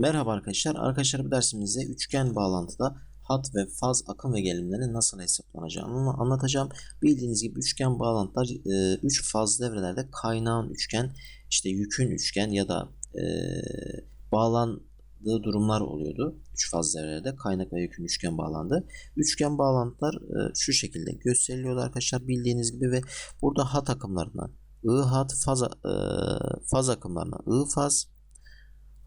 Merhaba arkadaşlar. Arkadaşlar bu dersimizde üçgen bağlantıda hat ve faz akım ve gerilimlerin nasıl hesaplanacağını anlatacağım. Bildiğiniz gibi üçgen bağlantılar 3 faz devrelerde kaynağın üçgen, işte yükün üçgen ya da e, bağlandığı durumlar oluyordu. 3 faz devrelerde kaynak ve yükün üçgen bağlandı. Üçgen bağlantılar e, şu şekilde gösteriliyordu arkadaşlar bildiğiniz gibi ve burada hat akımlarına I hat faz, e, faz akımlarına I faz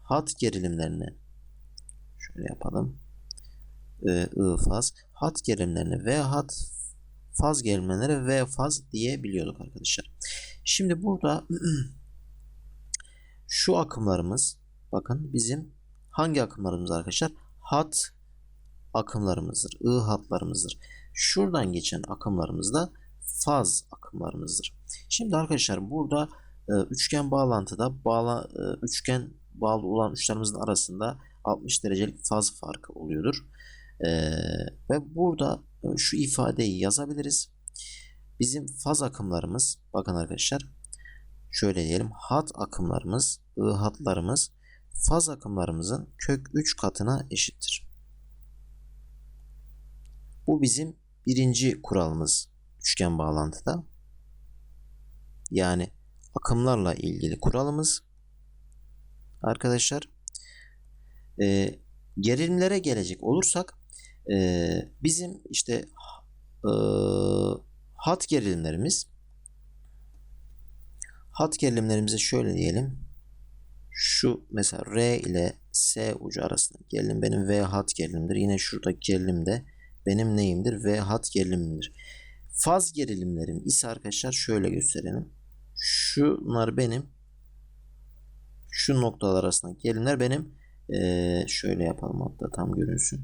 hat gerilimlerini şöyle yapalım. Ee, I faz. Hat gerilimlerini V hat faz gerilimleri V faz diyebiliyorduk arkadaşlar. Şimdi burada şu akımlarımız bakın bizim hangi akımlarımız arkadaşlar? Hat akımlarımızdır. I hatlarımızdır. Şuradan geçen akımlarımız da faz akımlarımızdır. Şimdi arkadaşlar burada e, üçgen bağlantıda bağla, e, üçgen bağlı olan uçlarımızın arasında 60 derecelik faz farkı oluyordur. Ee, ve burada e, şu ifadeyi yazabiliriz. Bizim faz akımlarımız bakın arkadaşlar şöyle diyelim hat akımlarımız I hatlarımız faz akımlarımızın kök 3 katına eşittir. Bu bizim birinci kuralımız üçgen bağlantıda. Yani akımlarla ilgili kuralımız arkadaşlar. E, gerilimlere gelecek olursak e, bizim işte e, hat gerilimlerimiz hat gerilimlerimize şöyle diyelim. Şu mesela R ile S ucu arasında gerilim benim V hat gerilimdir. Yine şurada gerilim de benim neyimdir? V hat gerilimimdir. Faz gerilimlerim ise arkadaşlar şöyle gösterelim. Şunlar benim şu noktalar arasında gerilimler benim ee, şöyle yapalım hatta tam görünsün.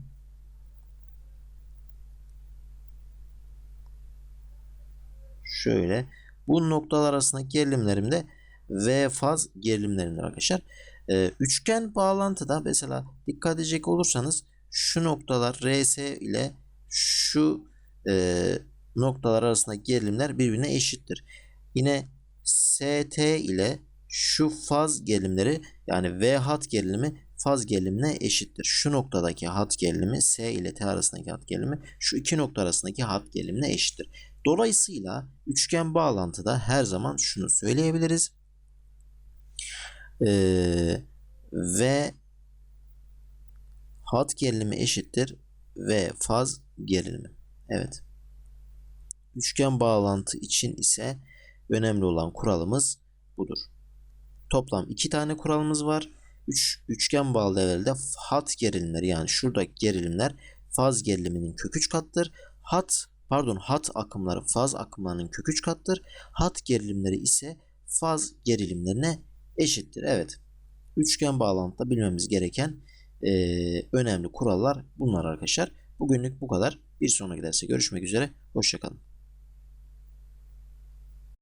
Şöyle bu noktalar arasında gerilimlerim de V faz gerilimlerimdir arkadaşlar. Ee, üçgen bağlantıda mesela dikkat edecek olursanız şu noktalar RS ile şu e, noktalar arasında gerilimler birbirine eşittir. Yine ST ile şu faz gerilimleri yani V hat gerilimi faz gerilimine eşittir. Şu noktadaki hat gerilimi S ile T arasındaki hat gerilimi şu iki nokta arasındaki hat gerilimine eşittir. Dolayısıyla üçgen bağlantıda her zaman şunu söyleyebiliriz. Ee, v hat gerilimi eşittir v faz gerilimi. Evet. Üçgen bağlantı için ise önemli olan kuralımız budur. Toplam iki tane kuralımız var. Üç, üçgen bağlı devrede hat gerilimleri yani şurada gerilimler faz geriliminin kök 3 kattır. Hat pardon hat akımları faz akımlarının kök 3 kattır. Hat gerilimleri ise faz gerilimlerine eşittir. Evet. Üçgen bağlantıda bilmemiz gereken e, önemli kurallar bunlar arkadaşlar. Bugünlük bu kadar. Bir sonraki derste görüşmek üzere. Hoşçakalın.